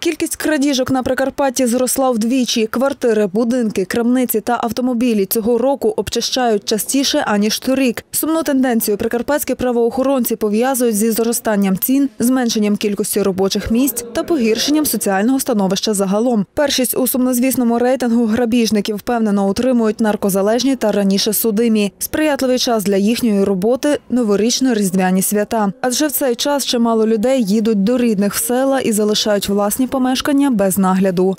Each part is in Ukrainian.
Кількість крадіжок на Прикарпатті зросла вдвічі. Квартири, будинки, крамниці та автомобілі цього року обчищають частіше, аніж торік. Сумну тенденцію прикарпатські правоохоронці пов'язують зі зростанням цін, зменшенням кількості робочих місць та погіршенням соціального становища загалом. Першість у сумнозвісному рейтингу грабіжників впевнено утримують наркозалежні та раніше судимі. Сприятливий час для їхньої роботи – новорічно-різдвяні свята. Адже в цей час чимало людей їдуть до рідних в села і залишають власні помешкання без нагляду.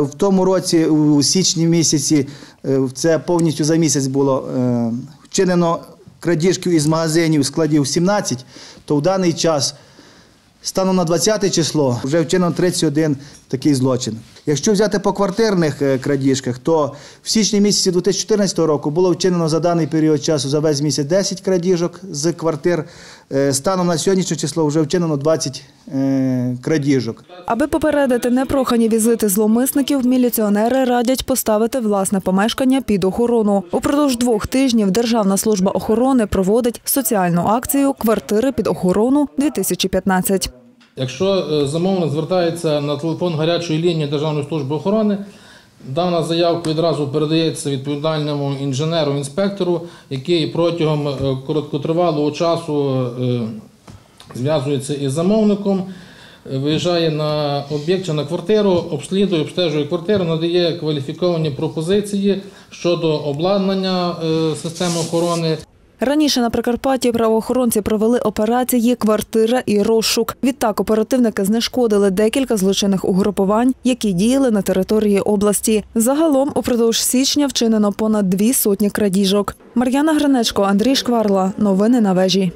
В тому році, у січні місяці, е, це повністю за місяць було е, вчинено крадіжків із магазинів, складів 17, то в даний час, станом на 20 число, вже вчинено 31 такий злочин. Якщо взяти по квартирних е, крадіжках, то в січні місяці 2014 року було вчинено за даний період часу за весь місяць 10 крадіжок з квартир. Е, Станом на сьогоднішнє число вже вчинено 20 е, крадіжок. Аби попередити непрохані візити зломисників, міліціонери радять поставити власне помешкання під охорону. Упродовж двох тижнів Державна служба охорони проводить соціальну акцію «Квартири під охорону 2015». Якщо е, замовник звертається на телефон гарячої лінії Державної служби охорони, дана заявка відразу передається відповідальному інженеру-інспектору, який протягом е, короткотривалого часу е, зв'язується із замовником, виїжджає на об'єкт чи на квартиру, обслідує, обстежує квартиру, надає кваліфіковані пропозиції щодо обладнання системи охорони. Раніше на Прикарпатті правоохоронці провели операції «Квартира» і «Розшук». Відтак оперативники знешкодили декілька злочинних угрупувань, які діяли на території області. Загалом упродовж січня вчинено понад дві сотні крадіжок. Мар'яна Гринечко, Андрій Шкварла. Новини на вежі.